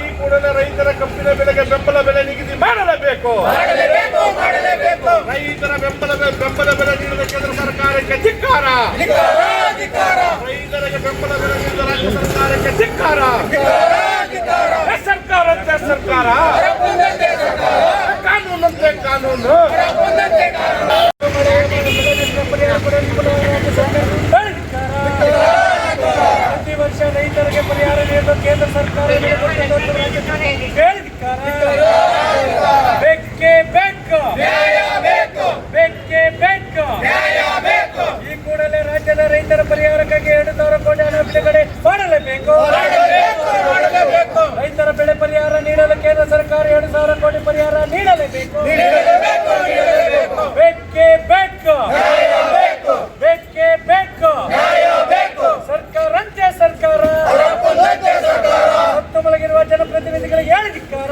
ಈ ಕೂಡಲೇ ರೈತರ ಕಬ್ಬಿನ ಬೆಲೆಗೆ ಬೆಂಬಲ ಬೆಲೆ ನಿಗದಿ ಮಾಡಲೇಬೇಕು ಮಾಡಲೇಬೇಕು ರೈತರ ಬೆಂಬಲ ಬೆಲೆ ಬೆಂಬಲ ಬೆಲೆ ನೀಡಿದ ಕೇಂದ್ರ ಸರ್ಕಾರಕ್ಕೆ ಧಿಕ್ಕಾರ ರೈತರಿಗೆ ಬೆಂಬಲ ಬೆಲೆ ನೀಡಿದ ರಾಜ್ಯ ಸರ್ಕಾರಕ್ಕೆ ಧಿಕ್ಕಾರ ಸರ್ಕಾರ ಅಂತ ಸರ್ಕಾರ ಕಾನೂನಂತೆ ಕಾನೂನು ಪ್ರತಿ ವರ್ಷ ರೈತರಿಗೆ ನೀಡಲು ಕೇಂದ್ರ ಸರ್ಕಾರ ಬೇಕೇ ಬೇಕು ಬೇಕೇ ಬೇಕು. ಈ ಕೂಡಲೇ ರಾಜ್ಯದ ರೈತರ ಪರಿಹಾರಕ್ಕಾಗಿ ಎರಡು ಸಾವಿರ ಕೋಟಿ ಹಣ ಬಿಡುಗಡೆ ಮಾಡಲೇಬೇಕು. ರೈತರ ಬೆಳೆ ಪರಿಹಾರ ನೀಡಲು ಕೇಂದ್ರ ಸರ್ಕಾರ ಎರಡು ಸಾವಿರ ಕೋಟಿ ಪರಿಹಾರ ನೀಡಲೇಬೇಕು. ಬೇಕೇ ಬೇಕು. ಬೇಕೇ. ಬೇಕು. ಸರ್ಕಾರಂತೆ ಸರ್ಕಾರ ಹತ್ತು ಮಲಗಿರುವ ಜನಪ್ರತಿನಿಧಿಗಳಿಗೆ ಹೇಳಿದಿಕ್ಕಾರ?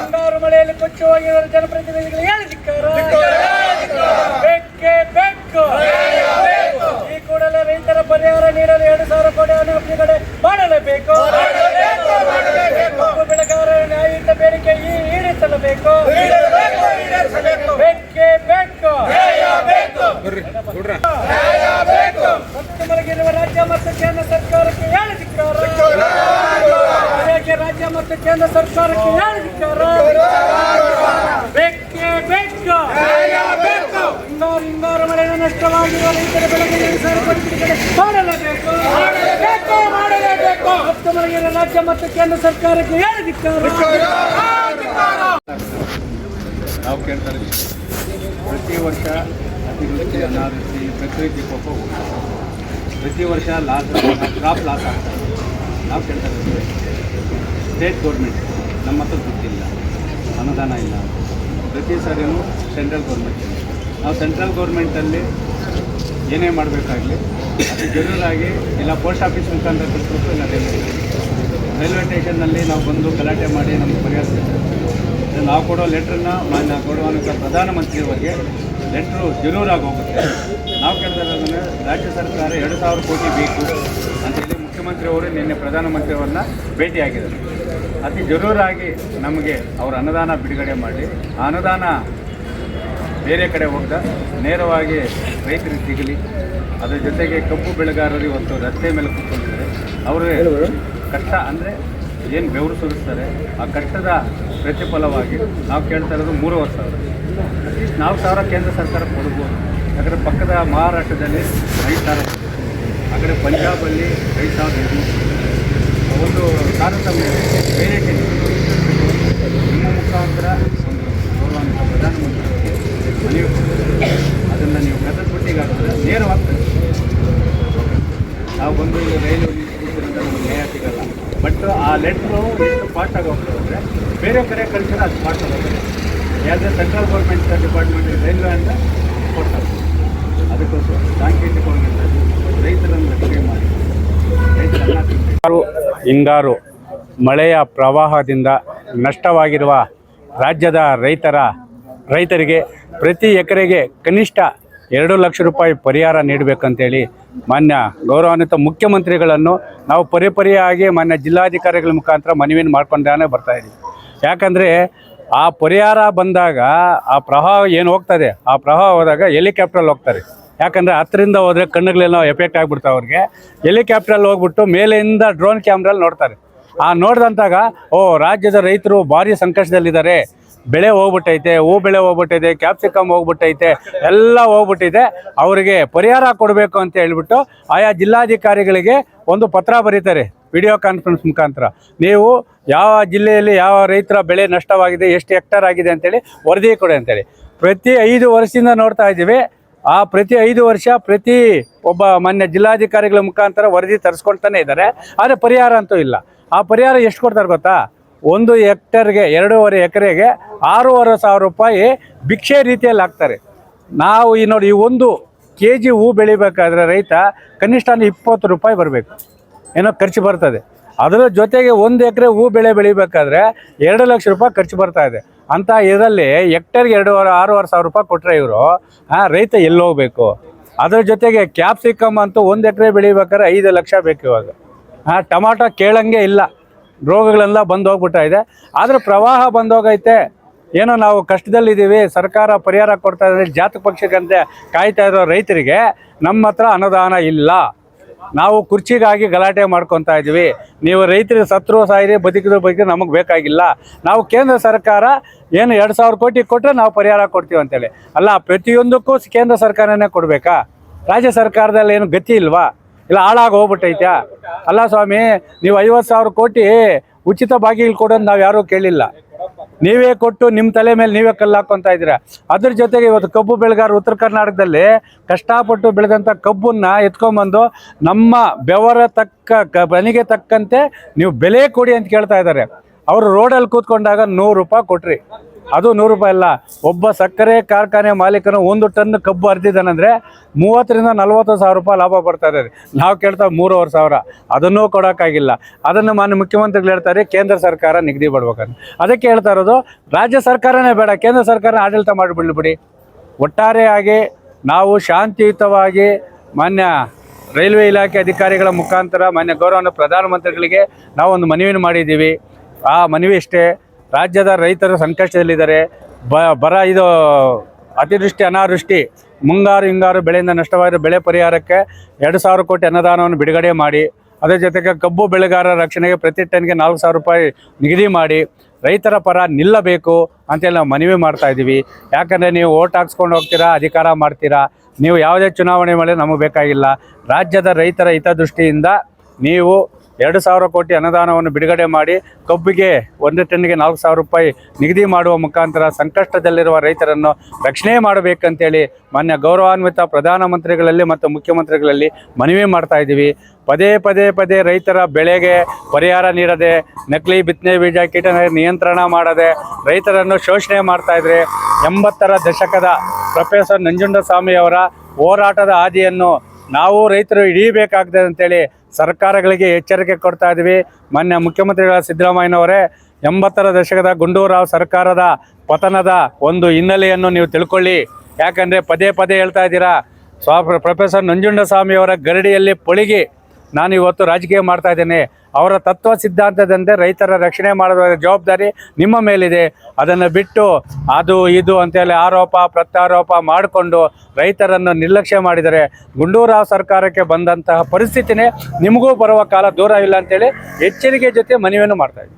ಮುಂಗಾರು ಮಳೆಯಲ್ಲಿ ಕೊಚ್ಚಿ ಹೋಗಿರುವ ಜನಪ್ರತಿನಿಧಿಗಳಿಗೆ ಹೇಳಿದಿಕ್ಕಾರ? ಬೇಕೇ ಬೇಕು. ಈ ಕೂಡಲೇ ರೈತರ ಪರಿಹಾರ ನೀಡಲು ಎರಡು ಸಾವಿರ ಕೋಟಿ ಹಣ ಬಿಡುಗಡೆ ಮಾಡಲೇಬೇಕು. ಬೆಳೆಗಾರರ ನ್ಯಾಯಯುತ ಬೇಡಿಕೆ ಈಡೇರಿಸಲೇಬೇಕು. ಬೇಕೇ ಬೇಕು. ಮತ್ತು ಮಲಗಿರುವ ರಾಜ್ಯ ಮತ್ತು ಕೇಂದ್ರ ಸರ್ಕಾರಕ್ಕೆ ಹೇಳಿದಿಕ್ಕಾರ. ರಾಜ್ಯ ಮತ್ತು ಕೇಂದ್ರ ಸರ್ಕಾರಕ್ಕೆ ಹೇಳಿದಿಕ್ಕಾರ ಬೇಕೇ ಬೇಕು. ಹಿಂಗಾರು ಹಿಂಗಾರು ಮಳೆಯಿಂದ ನಷ್ಟವಾಗಿರುವ ರೈತರ ಬೆಳೆಗೆ ಬಿಡುಗಡೆ ಮಾಡಲೇಬೇಕು. ಮಾಡಲೇಬೇಕು ಮತ್ತು ಮಲಗಿರುವ ರಾಜ್ಯ ಮತ್ತು ಕೇಂದ್ರ ಸರ್ಕಾರಕ್ಕೆ ಹೇಳಿದಿಕ್ಕಾರ ನಾವು ಕೇಳ್ತಾ ಇದ್ದೀವಿ ಪ್ರತಿ ವರ್ಷ ಅತಿವೃಷ್ಟಿ ಅನಾವೃಷ್ಟಿ ಪ್ರಕೃತಿ ಕೋಪ ಪ್ರತಿ ವರ್ಷ ಲಾಸ್ ಕ್ರಾಪ್ ಲಾಸ್ ಆಗ್ತದೆ ನಾವು ಕೇಳ್ತಾ ಇದ್ದೀವಿ ಸ್ಟೇಟ್ ಗೌರ್ಮೆಂಟ್, ನಮ್ಮ ಹತ್ರ ದುಡ್ಡಿಲ್ಲ, ಅನುದಾನ ಇಲ್ಲ. ಪ್ರತಿ ಸಾರಿಯೂ ಸೆಂಟ್ರಲ್ ಗೌರ್ಮೆಂಟ್ ನಾವು ಸೆಂಟ್ರಲ್ ಗೌರ್ಮೆಂಟಲ್ಲಿ ಏನೇ ಮಾಡಬೇಕಾಗಲಿ, ಅದು ಜನರಾಗಿ ಇಲ್ಲ, ಪೋಸ್ಟ್ ಆಫೀಸ್ ಮುಖಾಂತರ ಕಳಿಸ್ಬೇಕು ಇಲ್ಲ, ರೈಲ್ವೆ ರೈಲ್ವೆ ಸ್ಟೇಷನ್ನಲ್ಲಿ ನಾವು ಬಂದು ಗಲಾಟೆ ಮಾಡಿ ನಮಗೆ ಪರಿಹರಿಸ್ತೀವಿ ನಾವು ಕೊಡೋ ಲೆಟ್ರನ್ನ ಮಾನ್ಯ ಕೊಡುವಂಥ ಪ್ರಧಾನಮಂತ್ರಿಯವರಿಗೆ ಲೆಟ್ರು ಜನೂರಾಗಿ ಹೋಗುತ್ತೆ. ನಾವು ಕೇಳ್ತಾರೆ ರಾಜ್ಯ ಸರ್ಕಾರ ಎರಡು ಸಾವಿರ ಕೋಟಿ ಬೇಕು ಅಂತೇಳಿ ಮುಖ್ಯಮಂತ್ರಿಯವರು ನಿನ್ನೆ ಪ್ರಧಾನಮಂತ್ರಿಯವರನ್ನ ಭೇಟಿಯಾಗಿದ್ದಾರೆ. ಅತಿ ಜರೂರಾಗಿ ನಮಗೆ ಅವರ ಅನುದಾನ ಬಿಡುಗಡೆ ಮಾಡಿ, ಆ ಅನುದಾನ ಬೇರೆ ಕಡೆ ಹೋಗ್ದ, ನೇರವಾಗಿ ರೈತರಿಗೆ ಸಿಗಲಿ, ಅದರ ಜೊತೆಗೆ ಕಬ್ಬು ಬೆಳೆಗಾರರು ಇವತ್ತು ರಸ್ತೆ ಮೇಲೆ ಕೂತ್ಕೊಂಡಿದ್ದಾರೆ. ಅವರು ಕಷ್ಟ ಅಂದರೆ ಏನು ಬೆವರು ಸುರಿಸ್ತಾರೆ, ಆ ಕಷ್ಟದ ಪ್ರತಿಫಲವಾಗಿ ನಾವು ಕೇಳ್ತಾ ಇರೋದು ಮೂರುವರೆ ಸಾವಿರ. ಅಟ್ಲೀಸ್ಟ್ ನಾಲ್ಕು ಸಾವಿರ ಕೇಂದ್ರ ಸರ್ಕಾರ ಕೊಡ್ಬೋದು ಯಾಕಂದರೆ ಪಕ್ಕದ ಮಹಾರಾಷ್ಟ್ರದಲ್ಲಿ ಐದು ಸಾವಿರ. ಆ ಕಡೆ ಪಂಜಾಬಲ್ಲಿ ಐದು ಒಂದು ತಾರತಮ್ಯ ಬೇರೆ ನಿಮ್ಮ ಮುಖಾಂತರ ಒಂದು ಪ್ರಧಾನಮಂತ್ರಿಯವರಿಗೆ ಮನವಿ ಅದನ್ನು ನೀವು ಗದದ ಬುಟ್ಟಿಗೆ ನೇರವಾಗ್ತದೆ. ನಾವು ಬಂದು ಈಗ ರೈಲು ನಿಲ್ಲಿಸ್ಬಿಟ್ಟಿರೋದ್ರೆ ನಮಗೆ ನ್ಯಾಯ ಸಿಗಲ್ಲ. ಬಟ್ ಆ ಲೆಟ್ರು ಎಷ್ಟು ಫಾಸ್ಟಾಗಿ ಹೋಗ್ತದೆ ಹೋದರೆ ಬೇರೆ ಕಡೆ ಕಳಿಸಿದ್ರೆ ಅದು ಪಾರ್ಟ್ ಹೋಗುತ್ತೆ ಯಾವುದೇ ಸೆಂಟ್ರಲ್ ಗೌರ್ಮೆಂಟ್ ಡಿಪಾರ್ಟ್ಮೆಂಟ್ ರೈಲ್ವೆ ಅಂತ ಕೊಡ್ತಾರೆ ಅದಕ್ಕೋಸ್ಕರ ಸಾಂಕೇತಿಕವಾಗಿ ರೈತರನ್ನು ರಕ್ಷಣೆ ಮಾಡಿ ರೈತರನ್ನ ತಿನ್ಬೇಕು. ಹಿಂಗಾರು ಮಳೆಯ ಪ್ರವಾಹದಿಂದ ನಷ್ಟವಾಗಿರುವ ರಾಜ್ಯದ ರೈತರ ರೈತರಿಗೆ ಪ್ರತಿ ಎಕರೆಗೆ ಕನಿಷ್ಠ ಎರಡು ಲಕ್ಷ ರೂಪಾಯಿ ಪರಿಹಾರ ನೀಡಬೇಕಂತೇಳಿ ಮಾನ್ಯ ಗೌರವಾನ್ವಿತ ಮುಖ್ಯಮಂತ್ರಿಗಳನ್ನು ನಾವು ಪರಿಪರಿಯಾಗಿ ಮಾನ್ಯ ಜಿಲ್ಲಾಧಿಕಾರಿಗಳ ಮುಖಾಂತರ ಮನವಿಯನ್ನು ಮಾಡ್ಕೊಂಡೇ ಬರ್ತಾ ಇದ್ದೀವಿ. ಯಾಕಂದರೆ ಆ ಪರಿಹಾರ ಬಂದಾಗ ಆ ಪ್ರವಾಹ ಏನು ಹೋಗ್ತದೆ? ಆ ಪ್ರವಾಹ ಹೋದಾಗ ಹೆಲಿಕಾಪ್ಟ್ರಲ್ಲಿ ಹೋಗ್ತಾರೆ. ಯಾಕಂದರೆ ಹತ್ತರಿಂದ ಹೋದರೆ ಕಣ್ಣುಗಳೆಲ್ಲ ಎಫೆಕ್ಟ್ ಆಗಿಬಿಡ್ತಾವೆ ಅವ್ರಿಗೆ. ಹೆಲಿಕಾಪ್ಟ್ರಲ್ಲಿ ಹೋಗ್ಬಿಟ್ಟು ಮೇಲಿಂದ ಡ್ರೋನ್ ಕ್ಯಾಮ್ರಲ್ಲಿ ನೋಡ್ತಾರೆ. ಆ ನೋಡಿದಂತಾಗ, ಓ, ರಾಜ್ಯದ ರೈತರು ಭಾರಿ ಸಂಕಷ್ಟದಲ್ಲಿದ್ದಾರೆ. ಬೆಳೆ ಹೋಗ್ಬಿಟ್ಟೈತೆ, ಹೂ ಬೆಳೆ ಹೋಗ್ಬಿಟ್ಟೈತೆ ಕ್ಯಾಪ್ಸಿಕಮ್ ಹೋಗ್ಬಿಟ್ಟೈತೆ, ಎಲ್ಲ ಹೋಗ್ಬಿಟ್ಟಿದೆ. ಅವರಿಗೆ ಪರಿಹಾರ ಕೊಡಬೇಕು ಅಂತ ಹೇಳ್ಬಿಟ್ಟು ಆಯಾ ಜಿಲ್ಲಾಧಿಕಾರಿಗಳಿಗೆ ಒಂದು ಪತ್ರ ಬರೀತಾರೆ ವಿಡಿಯೋ ಕಾನ್ಫರೆನ್ಸ್ ಮುಖಾಂತರ. ನೀವು ಯಾವ ಜಿಲ್ಲೆಯಲ್ಲಿ ಯಾವ ರೈತರ ಬೆಳೆ ನಷ್ಟವಾಗಿದೆ, ಎಷ್ಟು ಹೆಕ್ಟರ್ ಆಗಿದೆ ಅಂತೇಳಿ ವರದಿ ಕೊಡಿ ಅಂತೇಳಿ. ಪ್ರತಿ ಐದು ವರ್ಷದಿಂದ ನೋಡ್ತಾ ಇದ್ದೀವಿ. ಆ ಪ್ರತಿ ಐದು ವರ್ಷ ಪ್ರತಿ ಒಬ್ಬ ಮಾನ್ಯ ಜಿಲ್ಲಾಧಿಕಾರಿಗಳ ಮುಖಾಂತರ ವರದಿ ತರಿಸ್ಕೊಳ್ತಾನೆ ಇದ್ದಾರೆ ಆದರೆ ಪರಿಹಾರ ಅಂತೂ ಇಲ್ಲ. ಆ ಪರಿಹಾರ ಎಷ್ಟು ಕೊಡ್ತಾರೆ ಗೊತ್ತಾ? ಒಂದು ಹೆಕ್ಟರ್ಗೆ, ಎರಡೂವರೆ ಎಕರೆಗೆ ಆರೂವರೆ ಸಾವಿರ ರೂಪಾಯಿ ಭಿಕ್ಷೆ ರೀತಿಯಲ್ಲಿ ಹಾಕ್ತಾರೆ. ನಾವು ಈ ನೋಡಿ ಈ ಒಂದು ಕೆ ಜಿ ಹೂ ಬೆಳಿಬೇಕಾದ್ರೆ ರೈತ ಕನಿಷ್ಠ ಇಪ್ಪತ್ತು ರೂಪಾಯಿ ಬರಬೇಕು. ಏನೋ ಖರ್ಚು ಬರ್ತದೆ. ಅದರ ಜೊತೆಗೆ ಒಂದು ಎಕರೆ ಹೂ ಬೆಳೆ ಬೆಳಿಬೇಕಾದ್ರೆ ಎರಡು ಲಕ್ಷ ರೂಪಾಯಿ ಖರ್ಚು ಬರ್ತಾ ಇದೆ. ಅಂತ ಇದರಲ್ಲಿ ಹೆಕ್ಟರ್ಗೆ ಎರಡೂವರೆ ಆರೂವರೆ ಸಾವಿರ ರೂಪಾಯಿ ಕೊಟ್ಟರೆ ಇವರು ರೈತ ಎಲ್ಲಿ ಹೋಗಬೇಕು? ಅದ್ರ ಜೊತೆಗೆ ಕ್ಯಾಪ್ಸಿಕಮ್ ಅಂತೂ ಒಂದು ಎಕರೆ ಬೆಳಿಬೇಕಾದ್ರೆ ಐದು ಲಕ್ಷ ಬೇಕು ಇವಾಗ. ಹಾಂ ಟೊಮಾಟೊ ಕೇಳಂಗೆ ಇಲ್ಲ. ರೋಗಗಳೆಲ್ಲ ಬಂದು ಹೋಗ್ಬಿಟ್ಟ ಇದೆ. ಆದರೆ ಪ್ರವಾಹ ಬಂದೋಗೈತೆ ಏನೋ ನಾವು ಕಷ್ಟದಲ್ಲಿದ್ದೀವಿ, ಸರ್ಕಾರ ಪರಿಹಾರ ಕೊಡ್ತಾ ಇದ್ರೆ ಜಾತಕ ಪಕ್ಷಕ್ಕಂತೆ ಕಾಯ್ತಾ ಇರೋ ರೈತರಿಗೆ ನಮ್ಮ ಹತ್ರ ಅನುದಾನ ಇಲ್ಲ. ನಾವು ಕುರ್ಚಿಗಾಗಿ ಗಲಾಟೆ ಮಾಡ್ಕೊತಾ ಇದ್ದೀವಿ. ನೀವು ರೈತರಿಗೆ ಸತ್ರು ಸಾಯಿರಿ, ಬದುಕಿದ್ರು ಬದುಕಿದ್ರೆ ನಮಗೆ ಬೇಕಾಗಿಲ್ಲ. ನಾವು ಕೇಂದ್ರ ಸರ್ಕಾರ ಏನು ಎರಡು ಸಾವಿರ ಕೋಟಿ ಕೊಟ್ಟರೆ ನಾವು ಪರಿಹಾರ ಕೊಡ್ತೀವಿ ಅಂತೇಳಿ. ಅಲ್ಲ, ಪ್ರತಿಯೊಂದಕ್ಕೂ ಕೇಂದ್ರ ಸರ್ಕಾರನೇ ಕೊಡಬೇಕಾ? ರಾಜ್ಯ ಸರ್ಕಾರದಲ್ಲಿ ಏನು ಗತಿ ಇಲ್ವಾ? ಇಲ್ಲ, ಹಾಳಾಗಿ ಹೋಗ್ಬಿಟ್ಟೈತ್ಯಾ? ಅಲ್ಲ ಸ್ವಾಮಿ, ನೀವು ಐವತ್ತು ಸಾವಿರ ಕೋಟಿ ಉಚಿತ ಬಾಗಿಲು ಕೊಡೋದು ನಾವು ಯಾರೂ ಕೇಳಿಲ್ಲ. ನೀವೇ ಕೊಟ್ಟು ನಿಮ್ಮ ತಲೆ ಮೇಲೆ ನೀವೇ ಕಲ್ಲು ಹಾಕೊಂತ ಇದ್ದೀರಾ? ಅದ್ರ ಜೊತೆಗೆ ಇವತ್ತು ಕಬ್ಬು ಬೆಳೆಗಾರ ಉತ್ತರ ಕರ್ನಾಟಕದಲ್ಲಿ ಕಷ್ಟಪಟ್ಟು ಬೆಳೆದಂಥ ಕಬ್ಬನ್ನ ಎತ್ಕೊಂಬಂದು ನಮ್ಮ ಬೆವರ ತಕ್ಕ ಬನಿಗೆ ತಕ್ಕಂತೆ ನೀವು ಬೆಲೆ ಕೊಡಿ ಅಂತ ಕೇಳ್ತಾ ಇದ್ದಾರೆ. ಅವರು ರೋಡಲ್ಲಿ ಕೂತ್ಕೊಂಡಾಗ ನೂರು ರೂಪಾಯಿ ಕೊಟ್ರಿ. ಅದು ನೂರು ರೂಪಾಯಿ ಅಲ್ಲ. ಒಬ್ಬ ಸಕ್ಕರೆ ಕಾರ್ಖಾನೆ ಮಾಲೀಕನು ಒಂದು ಟನ್ ಕಬ್ಬು ಹರಿದಿದ್ದಾನಂದ್ರೆ ಮೂವತ್ತರಿಂದ ನಲವತ್ತು ಸಾವಿರ ರೂಪಾಯಿ ಲಾಭ ಬರ್ತಾ ಇದ್ದಾರೆ ನಾವು ಕೇಳ್ತಾ ಮೂರುವರೆ ಸಾವಿರ. ಅದನ್ನೂ ಕೊಡೋಕ್ಕಾಗಿಲ್ಲ. ಅದನ್ನು ಮಾನ್ಯ ಮುಖ್ಯಮಂತ್ರಿಗಳು ಹೇಳ್ತಾರೆ ಕೇಂದ್ರ ಸರ್ಕಾರ ನಿಗದಿ ಮಾಡ್ಬೇಕಂತ. ಅದಕ್ಕೆ ಹೇಳ್ತಾ ಇರೋದು, ರಾಜ್ಯ ಸರ್ಕಾರನೇ ಬೇಡ, ಕೇಂದ್ರ ಸರ್ಕಾರ ಆಡಳಿತ ಮಾಡಿಬಿಡ್ಬಿಡಿ. ಒಟ್ಟಾರೆಯಾಗಿ ನಾವು ಶಾಂತಿಯುತವಾಗಿ ಮಾನ್ಯ ರೈಲ್ವೆ ಇಲಾಖೆ ಅಧಿಕಾರಿಗಳ ಮುಖಾಂತರ ಮಾನ್ಯ ಗೌರವ ಪ್ರಧಾನಮಂತ್ರಿಗಳಿಗೆ ನಾವು ಒಂದು ಮನವಿಯನ್ನು ಮಾಡಿದ್ದೀವಿ. ಆ ಮನವಿ ಇಷ್ಟೇ ರಾಜ್ಯದ ರೈತರು ಸಂಕಷ್ಟದಲ್ಲಿದ್ದಾರೆ. ಬ, ಬರ ಇದು ಅತಿವೃಷ್ಟಿ, ಅನಾವೃಷ್ಟಿ, ಮುಂಗಾರು, ಹಿಂಗಾರು, ಬೆಳೆಯಿಂದ ನಷ್ಟವಾಗಿರೋ ಬೆಳೆ ಪರಿಹಾರಕ್ಕೆ ಎರಡು ಸಾವಿರ ಕೋಟಿ ಅನುದಾನವನ್ನು ಬಿಡುಗಡೆ ಮಾಡಿ ಅದರ ಜೊತೆಗೆ ಕಬ್ಬು ಬೆಳೆಗಾರರ ರಕ್ಷಣೆಗೆ ಪ್ರತಿ ಟನ್ಗೆ ನಾಲ್ಕು ಸಾವಿರ ರೂಪಾಯಿ ನಿಗದಿ ಮಾಡಿ, ರೈತರ ಪರ ನಿಲ್ಲಬೇಕು ಅಂತೇಳಿ ನಾವು ಮನವಿ ಮಾಡ್ತಾ ಇದ್ದೀವಿ. ಯಾಕಂದರೆ ನೀವು ಓಟ್ ಹಾಕ್ಸ್ಕೊಂಡು ಹೋಗ್ತೀರಾ, ಅಧಿಕಾರ ಮಾಡ್ತೀರಾ, ನೀವು ಯಾವುದೇ ಚುನಾವಣೆ ಮೇಲೆ ನಮಗೆ ಬೇಕಾಗಿಲ್ಲ. ರಾಜ್ಯದ ರೈತರ ಹಿತದೃಷ್ಟಿಯಿಂದ ನೀವು ಎರಡು ಸಾವಿರ ಕೋಟಿ ಅನುದಾನವನ್ನು ಬಿಡುಗಡೆ ಮಾಡಿ ಕಬ್ಬಿಗೆ ಒಂದು ಟನ್ನಿಗೆ ನಾಲ್ಕು ಸಾವಿರ ರೂಪಾಯಿ ನಿಗದಿ ಮಾಡುವ ಮುಖಾಂತರ ಸಂಕಷ್ಟದಲ್ಲಿರುವ ರೈತರನ್ನು ರಕ್ಷಣೆ ಮಾಡಬೇಕಂತೇಳಿ ಮಾನ್ಯ ಗೌರವಾನ್ವಿತ ಪ್ರಧಾನಮಂತ್ರಿಗಳಲ್ಲಿ ಮತ್ತು ಮುಖ್ಯಮಂತ್ರಿಗಳಲ್ಲಿ ಮನವಿ ಮಾಡ್ತಾ ಇದ್ದೀವಿ. ಪದೇ ಪದೇ ಪದೇ ರೈತರ ಬೆಳೆಗೆ ಪರಿಹಾರ ನೀಡದೆ, ನಕಲಿ ಬಿತ್ತನೆ ಬೀಜ ಕೀಟ ನಿಯಂತ್ರಣ ಮಾಡದೆ ರೈತರನ್ನು ಶೋಷಣೆ ಮಾಡ್ತಾ ಇದ್ರೆ ಎಂಬತ್ತರ ದಶಕದ ಪ್ರೊಫೆಸರ್ ನಂಜುಂಡಸ್ವಾಮಿಯವರ ಹೋರಾಟದ ಹಾದಿಯನ್ನು ನಾವು ರೈತರು ಹಿಡಿಯಬೇಕಾಗ್ತದೆ ಅಂತೇಳಿ ಸರ್ಕಾರಗಳಿಗೆ ಎಚ್ಚರಿಕೆ ಕೊಡ್ತಾ ಇದ್ವಿ. ಮಾನ್ಯ ಮುಖ್ಯಮಂತ್ರಿಗಳ ಸಿದ್ದರಾಮಯ್ಯನವರೇ, ಎಂಬತ್ತರ ದಶಕದ ಗುಂಡೂರಾವ್ ಸರ್ಕಾರದ ಪತನದ ಒಂದು ಹಿನ್ನೆಲೆಯನ್ನು ನೀವು ತಿಳ್ಕೊಳ್ಳಿ. ಯಾಕಂದರೆ ಪದೇ ಪದೇ ಹೇಳ್ತಾ ಇದ್ದೀರಾ, ಸ್ವಾ, ಪ್ರೊಫೆಸರ್ ನಂಜುಂಡಸ್ವಾಮಿಯವರ ಗರಡಿಯಲ್ಲಿ ಪೊಳಿಗಿ ನಾನು ಇವತ್ತು ರಾಜಕೀಯ ಮಾಡ್ತಾ ಇದ್ದೇನೆ. ಅವರ ತತ್ವ ಸಿದ್ಧಾಂತದಂತೆ ರೈತರ ರಕ್ಷಣೆ ಮಾಡುವ ಜವಾಬ್ದಾರಿ ನಿಮ್ಮ ಮೇಲಿದೆ. ಅದನ್ನು ಬಿಟ್ಟು ಅದು ಇದು ಅಂತೇಳಿ ಆರೋಪ, ಪ್ರತ್ಯಾರೋಪ ಮಾಡಿಕೊಂಡು ರೈತರನ್ನು ನಿರ್ಲಕ್ಷ್ಯ ಮಾಡಿದರೆ ಗುಂಡೂರಾವ್ ಸರ್ಕಾರಕ್ಕೆ ಬಂದಂತಹ ಪರಿಸ್ಥಿತಿನೇ ನಿಮಗೂ ಬರುವ ಕಾಲ ದೂರ ಇಲ್ಲ ಅಂತೇಳಿ ಎಚ್ಚರಿಕೆ ಜೊತೆ ಮನವಿಯನ್ನು ಮಾಡ್ತಾ